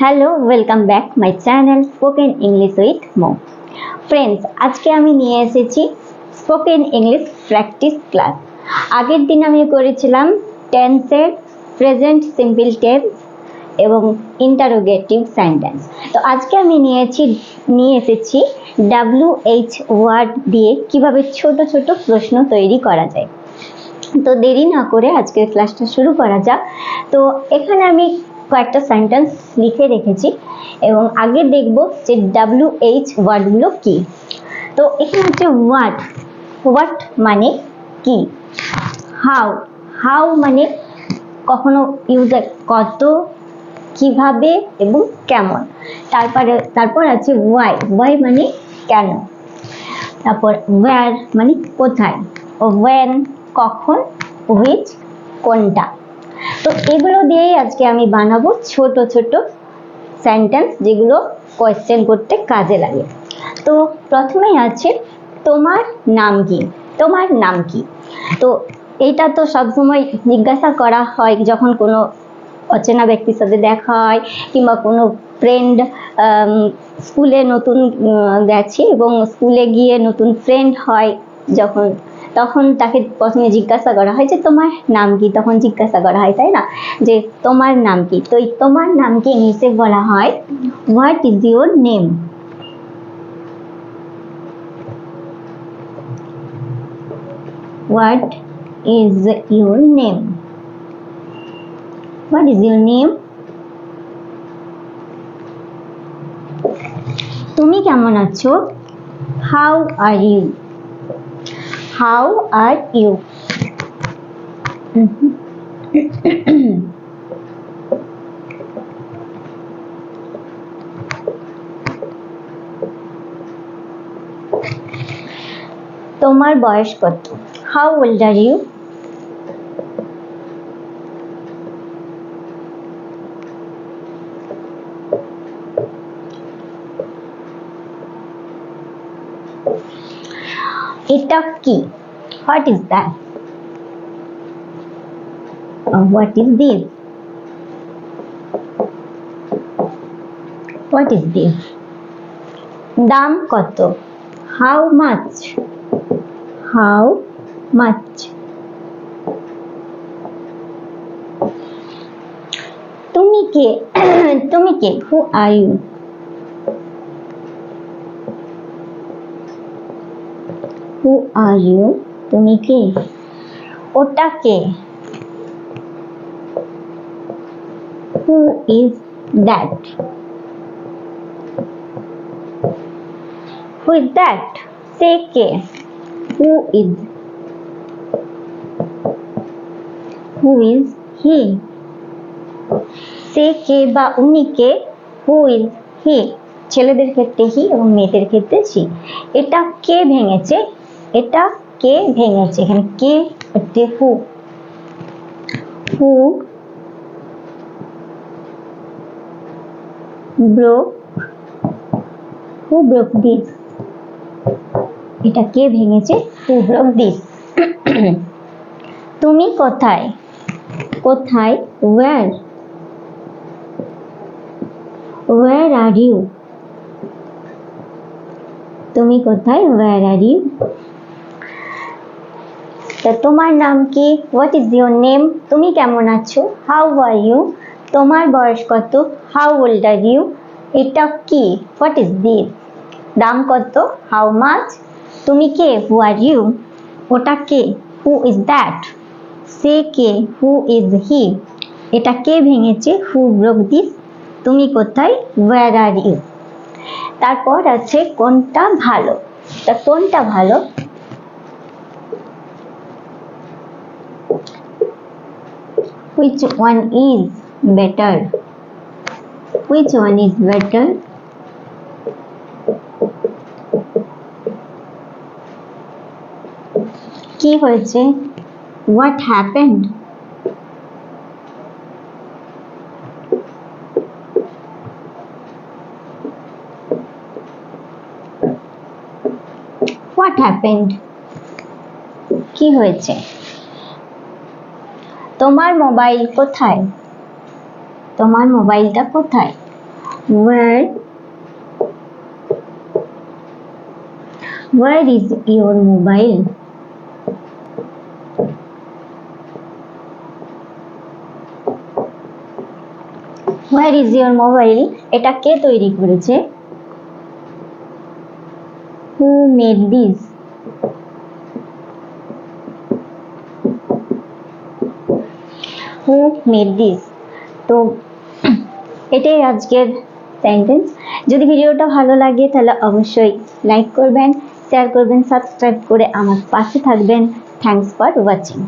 Hello welcome back my channel spoken English with Md friends আজকে আমি নিয়ে এসেছি স্পোকেন ইংলিশ প্র্যাকটিস ক্লাস আগের দিন আমি করেছিলাম টেন্সের প্রেজেন্ট সিম্পল টেন্স এবং ইন্টারোগেটিভ সেন্টেন্স তো আজকে আমি নিয়েছি, নিয়ে এসেছি ডাব্লিউ এইচ ওয়ার্ড দিয়ে কীভাবে ছোট ছোট প্রশ্ন তৈরি করা যায়। তো দেরি না করে আজকের ক্লাসটা শুরু করা যাক। তো এখানে আমি কয়েকটা সেন্টেন্স লিখে রেখেছি এবং আগে দেখব যে ডাব্লিউ এইচ ওয়ার্ডগুলো কি। তো এখানে হচ্ছে হোয়াট হোয়াট মানে কি? হাউ হাউ মানে কখনো ইউজার কত, কীভাবে এবং কেমন। তারপরে, তারপর আছে ওয়াই ওয়াই মানে কেন। তারপর ওয়্যার মানে কোথায়। ও ওয়েন কখন হুইচ কোনটা। তো এগুলো দিয়েই আজকে আমি বানাবো ছোট ছোট সেন্টেন্স যেগুলো কোয়েশ্চেন করতে কাজে লাগে। তো প্রথমেই আছে, তোমার নাম কি? তোমার নাম কি? তো এইটা তো সবসময় জিজ্ঞাসা করা হয় যখন কোনো অচেনা ব্যক্তির সাথে দেখা হয় কিংবা কোনো ফ্রেন্ড স্কুলে নতুন গেছে এবং স্কুলে গিয়ে নতুন ফ্রেন্ড হয় যখন তখন তাকে প্রথমে জিজ্ঞাসা করা হয় যে, তোমার নাম কি? তখন জিজ্ঞাসা করা হয়, তাই না? যে, তোমার নাম কি? তো তোমার নামকে ইংলিশে বলা হয়, what is your name? What is your name? What is your name? তুমি কেমন আছো? How are you? How are you তোমার বয়স কত? হাউ ওল্ড আর ইউ এটা কি? What is that what is this what is this দাম কত? হাউ মাচ হাউ মাচ তুমি কে? তুমি কে? হু are you who are you তুমি কে? ওটা কে? Who is that who is that say K? Who is who is he সে কে বা উনি কে? হু ইজ হি ছেলেদের ক্ষেত্রে হি এবং মেয়েদের ক্ষেত্রে সি এটা কে ভেঙেছে? এটা কে ভেঙেছে? এখানে কে হচ্ছে who who broke who broke this. এটা কে ভেঙেছে? Who broke this. তুমি কোথায়? কোথায়? ওয়ার ওয়ার আর ইউ তুমি কোথায়? ওয়ার আর ইউ তা তোমার নাম কি? হোয়াট ইজ ইউর নেম তুমি কেমন আছো? হাউ আর ইউ তোমার বয়স কত? হাউ ওল্ড আর ইউ এটা কি? হোয়াট ইজ দিস দাম কত? হাউ মাচ তুমি কে? হু আর ইউ ওটা কে? হু ইজ দ্যাট সে কে? হু ইজ হি এটা কে ভেঙেছে? হু ব্রোক দিস তুমি কোথায়? ওয়ার আর ইউ তারপর আছে কোনটা ভালো? তা কোনটা ভালো? which one is better which one is better কি হয়েছে what happened what happened কি হয়েছে তোমার মোবাইল কোথায় তোমার মোবাইলটা কোথায় where where is your mobile where is your mobile এটা কে তৈরি করেছে who made this who made this. তো এটাই আজকের সেন্টেন্স যদি ভিডিওটা ভালো লাগে তাহলে অবশ্যই লাইক করবেন শেয়ার করবেন সাবস্ক্রাইব করে আমার পাশে থাকবেন. Thanks for watching